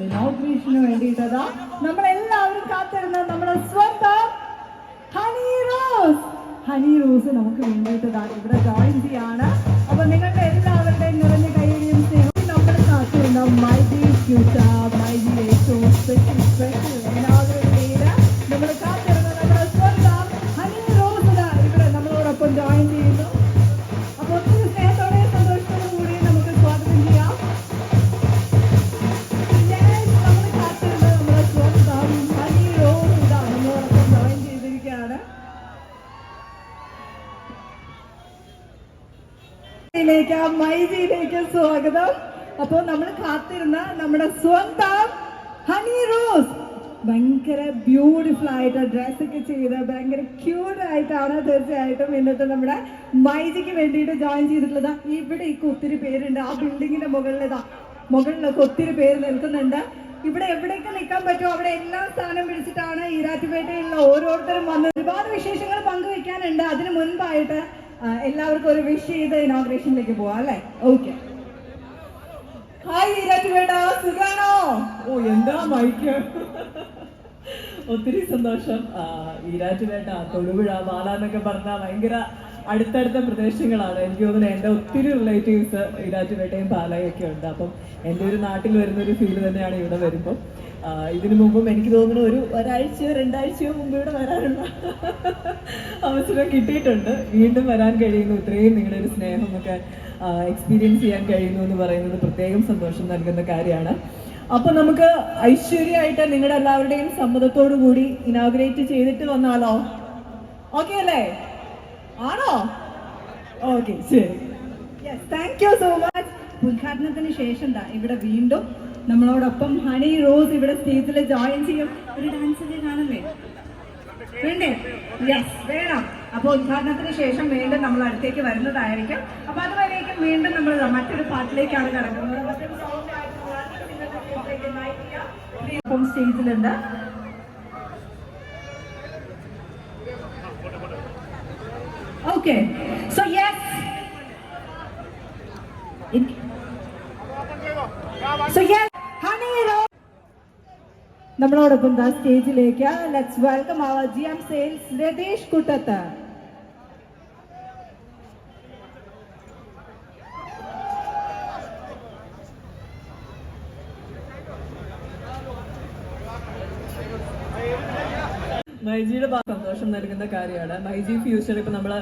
Special ഇനോഗ്രേഷന് നമ്മളെല്ലാവരും കാത്തിരുന്ന നമ്മുടെ സ്വന്തം ഹണി റോസ്. ഹണി റോസ് നമുക്ക് വേണ്ടിയിട്ടതാ ഇവിടെ ജോയിൻ ചെയ്യാണ്. അപ്പൊ നിങ്ങളുടെ എല്ലാവരുടെയും നിറഞ്ഞ ിലേക്ക് മൈജിയിലേക്ക് സ്വാഗതം. അപ്പോൾ നമ്മൾ കാത്തിരുന്ന നമ്മുടെ സ്വന്തം ഹണി റോസ്. ഭയങ്കര ബ്യൂട്ടിഫുൾ ആയിട്ട് ഡ്രസ്സൊക്കെ ചെയ്ത് ഭയങ്കര ക്യൂട്ട് ആയിട്ടാണ് തീർച്ചയായിട്ടും ഇന്നത്തെ നമ്മുടെ മൈജിക്ക് വേണ്ടിയിട്ട് ജോയിൻ ചെയ്തിട്ടുള്ളത്. ഇവിടെ ഈ ഒത്തിരി പേരുണ്ട്. ആ ബിൽഡിങ്ങിന്റെ മുകളിലിതാ മുകളിലൊക്കെ ഒത്തിരി പേര് നിൽക്കുന്നുണ്ട്. ഇവിടെ എവിടെയൊക്കെ നിൽക്കാൻ പറ്റുമോ? അവിടെ എല്ലാ സ്ഥാനം പിടിച്ചിട്ടാണ് ഈരാറ്റുപേട്ടയിലുള്ള ഓരോരുത്തരും വന്ന് ഒരുപാട് വിശേഷങ്ങൾ പങ്കുവെക്കാനുണ്ട്. അതിന് മുൻപായിട്ട് ആ, എല്ലാവർക്കും ഒരു വിഷ് ചെയ്ത് ഇനോഗ്രേഷനിലേക്ക് പോവാം അല്ലേ? ഓക്കെ ഹായ് ഈരാറ്റുപേട്ട സുഖാണോ? ഓ എന്താ മൈക്ക്? ഒത്തിരി സന്തോഷം. ഈരാറ്റുപേട്ട തൊടുപുഴ ബാല എന്നൊക്കെ പറഞ്ഞാൽ ഭയങ്കര അടുത്തടുത്ത പ്രദേശങ്ങളാണ്. എനിക്ക് തോന്നുന്നു എന്റെ ഒത്തിരി റിലേറ്റീവ്സ് ഈരാറ്റുപേട്ടയും പാലയും ഒക്കെ ഉണ്ട്. അപ്പം എന്റെ ഒരു നാട്ടിൽ വരുന്ന ഒരു ഫീൽ തന്നെയാണ് ഇവിടെ വരുമ്പം. ആ, ഇതിനു മുമ്പും എനിക്ക് തോന്നുന്നു ഒരു ഒരാഴ്ചയോ രണ്ടാഴ്ചയോ മുമ്പ് ഇവിടെ വരാനുള്ള അവസരം കിട്ടിയിട്ടുണ്ട്. വീണ്ടും വരാൻ കഴിയുന്നു. ഇത്രയും നിങ്ങളുടെ ഒരു സ്നേഹം ഒക്കെ എക്സ്പീരിയൻസ് ചെയ്യാൻ കഴിയുന്നു എന്ന് പറയുന്നത് പ്രത്യേകം സന്തോഷം നൽകുന്ന കാര്യമാണ്. അപ്പൊ നമുക്ക് ഐശ്വര്യമായിട്ട് നിങ്ങളുടെ എല്ലാവരുടെയും സമ്മതത്തോടു കൂടി ഇനാഗ്രേറ്റ് ചെയ്തിട്ട് വന്നാലോ? ഓക്കെ അല്ലേ? ആണോ? ഓക്കെ ശരി. താങ്ക് യു സോ മച്ച് ഉദ്ഘാടനത്തിന് ശേഷം ഇവിടെ വീണ്ടും നമ്മളോടൊപ്പം ഹണി റോസ് ഇവിടെ സ്റ്റേജിൽ ജോയിൻ ചെയ്യും. ഒരു ഡാൻസ് ഒക്കെ കാണല്ലേ വേണ്ടേ? യെസ് വേണം. അപ്പോൾ ഉദ്ഘാടനത്തിന് ശേഷം വീണ്ടും നമ്മൾ അടുത്തേക്ക് വരുന്നതായിരിക്കും. അപ്പോൾ അതുവരേക്കും വീണ്ടും നമ്മൾ മറ്റൊരു പാട്ടിലേക്കാണ് കടക്കുന്നത്. സ്റ്റേജിലുണ്ട്. Okay so yes So yes. നമ്മളോടൊപ്പം ദാ സ്റ്റേജിലേക്ക്. Let's welcome our G M sales Ratheesh Kuttath. മൈജിയുടെ സന്തോഷം നൽകുന്ന കാര്യമാണ്. മൈജി ഫ്യൂച്ചർ ഇപ്പൊ നമ്മൾ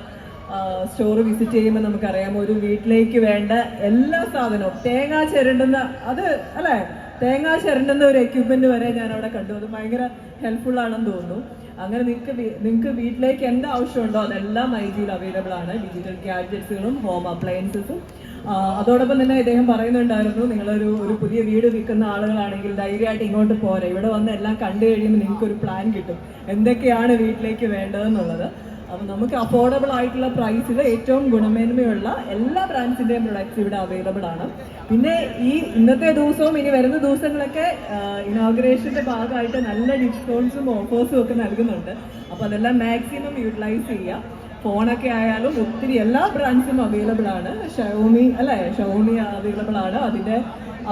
സ്റ്റോർ വിസിറ്റ് ചെയ്യുമ്പോൾ നമുക്കറിയാം ഒരു വീട്ടിലേക്ക് വേണ്ട എല്ലാ സാധനവും തേങ്ങ ചിരണ്ടുന്ന അത് അല്ലെ? തേങ്ങ ചിരണ്ടുന്ന ഒരു എക്യുപ്മെന്റ് വരെ ഞാൻ അവിടെ കണ്ടു. അത് ഭയങ്കര ഹെൽപ്ഫുൾ ആണെന്ന് തോന്നുന്നു. അങ്ങനെ നിങ്ങൾക്ക് നിങ്ങൾക്ക് വീട്ടിലേക്ക് എന്ത് ആവശ്യമുണ്ടോ അതെല്ലാം മൈജിയിൽ അവൈലബിൾ ആണ്. ഡിജിറ്റൽ ഗാഡ്ജറ്റ്സുകളും ഹോം അപ്ലയൻസസും അതോടൊപ്പം തന്നെ ഇദ്ദേഹം പറയുന്നുണ്ടായിരുന്നു നിങ്ങളൊരു ഒരു പുതിയ വീട് വിൽക്കുന്ന ആളുകളാണെങ്കിൽ ധൈര്യമായിട്ട് ഇങ്ങോട്ട് പോരെ. ഇവിടെ വന്ന് എല്ലാം കണ്ടു കഴിയുമ്പോൾ നിങ്ങൾക്കൊരു പ്ലാൻ കിട്ടും. എന്തൊക്കെയാണ് വീട്ടിലേക്ക് വേണ്ടതെന്നുള്ളത്. അപ്പോൾ നമുക്ക് അഫോർഡബിൾ ആയിട്ടുള്ള പ്രൈസിൽ ഏറ്റവും ഗുണമേന്മയുള്ള എല്ലാ ബ്രാൻഡ്സിന്റെയും പ്രൊഡക്ട്സ് ഇവിടെ അവൈലബിൾ ആണ്. പിന്നെ ഈ ഇന്നത്തെ ദിവസവും ഇനി വരുന്ന ദിവസങ്ങളൊക്കെ ഇനോഗ്രേഷന്റെ ഭാഗമായിട്ട് നല്ല ഡിസ്കൗണ്ട്സും ഓഫേഴ്സും ഒക്കെ നൽകുന്നുണ്ട്. അപ്പോൾ അതെല്ലാം മാക്സിമം യൂട്ടിലൈസ് ചെയ്യാം ഫോണൊക്കെ ആയാലും ഒത്തിരി എല്ലാ ബ്രാൻഡ്സും അവൈലബിൾ ആണ്. ഷൗമി അല്ലേ? ഷൗമി അവൈലബിൾ ആണ്. അതിന്റെ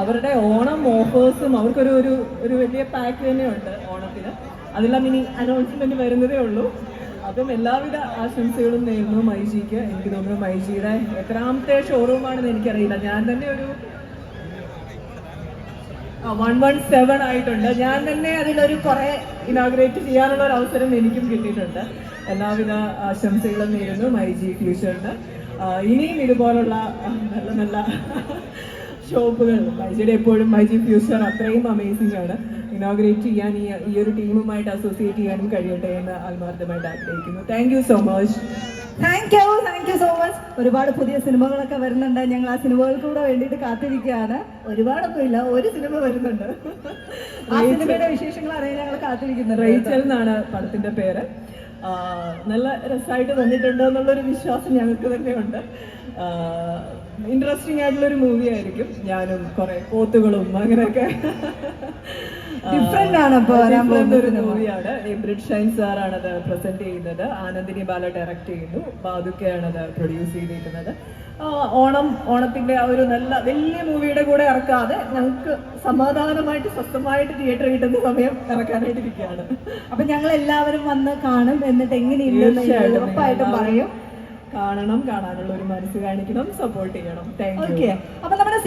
അവരുടെ ഓണം ഓഫേഴ്സും അവർക്കൊരു ഒരു ഒരു വലിയ പാക്ക് തന്നെയുണ്ട് ഓണത്തിന്. അതെല്ലാം ഇനി അനൗൺസ്മെന്റ് വരുന്നതേ ഉള്ളൂ. അപ്പം എല്ലാവിധ ആശംസകളും നേരുന്നു മൈജിക്ക്. എനിക്ക് തോന്നുന്നു മൈജിയുടെ എത്രാമത്തെ ഷോറൂമാണെന്ന് എനിക്കറിയില്ല. ഞാൻ തന്നെ ഒരു വൺ വൺ സെവൻ ആയിട്ടുണ്ട്. ഞാൻ തന്നെ അതിലൊരു കുറെ ഇനാഗ്രേറ്റ് ചെയ്യാനുള്ള ഒരു അവസരം എനിക്കും കിട്ടിയിട്ടുണ്ട്. എല്ലാവിധ ആശംസകളും നേരുന്നു മൈജി ഫ്യൂച്ചറിന് ഇനിയും ഇതുപോലുള്ള നല്ല നല്ല ഷോപ്പുകൾ മൈജിയുടെ എപ്പോഴും മൈജി ഫ്യൂച്ചർ അത്രയും അമേസിംഗ് ആണ്. ഇനോഗ്രേറ്റ് ചെയ്യാൻ ഈ ഈ ഒരു ടീമുമായിട്ട് അസോസിയേറ്റ് ചെയ്യാനും കഴിയട്ടെ എന്ന് ആത്മാർത്ഥമായിട്ട് ആഗ്രഹിക്കുന്നു. Thank you so much thank you thank you so much ഒരുപാട് പുതിയ സിനിമകളൊക്കെ വരുന്നുണ്ട്. ഞങ്ങൾ ആ സിനിമകൾക്ക് കൂടെ വേണ്ടിയിട്ട് കാത്തിരിക്കുകയാണ്. ഒരുപാടൊന്നും ഇല്ല. ഒരു സിനിമ വരുന്നുണ്ട്. ആ സിനിമയുടെ വിശേഷങ്ങൾ അറിയാൻ ഞങ്ങൾ കാത്തിരിക്കുന്നു റേച്ചൽ എന്നാണ് പടത്തിന്റെ പേര്. നല്ല രസമായിട്ട് തന്നിട്ടുണ്ട് എന്നുള്ളൊരു വിശ്വാസം ഞങ്ങൾക്ക് തന്നെയുണ്ട്. ഇൻട്രസ്റ്റിംഗ് ആയിട്ടുള്ളൊരു മൂവി ആയിരിക്കും. ഞാനും കുറെ പോത്തുകളും അങ്ങനെയൊക്കെ. Different ആണ് വരാൻ പോകുന്ന ഒരു മൂവിയാണ് ഇബ്രിഡ് ഷൈൻ സാർ ആണ് അത് പ്രസന്റ് ചെയ്യുന്നത്. ആനന്ദിനി ബാല ഡയറക്ട് ചെയ്യുന്നു. ബാദുക്കയാണ് അത് പ്രൊഡ്യൂസ് ചെയ്തിരിക്കുന്നത്. ഓണം ഓണത്തിന്റെ ഒരു നല്ല വലിയ മൂവിയുടെ കൂടെ ഇറക്കാതെ ഞങ്ങൾക്ക് സമാധാനമായിട്ട് സ്വസ്ഥമായിട്ട് തിയേറ്റർ കിട്ടുന്ന സമയം ഇറക്കാനായിട്ട് ഇരിക്കുകയാണ് അപ്പൊ ഞങ്ങൾ എല്ലാവരും വന്ന് കാണും എന്നിട്ട് എങ്ങനെയുണ്ടെന്ന് ഉറപ്പായിട്ടും പറയും. കാണണം കാണാനുള്ള ഒരു മനസ്സ് കാണിക്കണം സപ്പോർട്ട് ചെയ്യണം. താങ്ക് യു ഓക്കെ അപ്പൊ നമ്മുടെ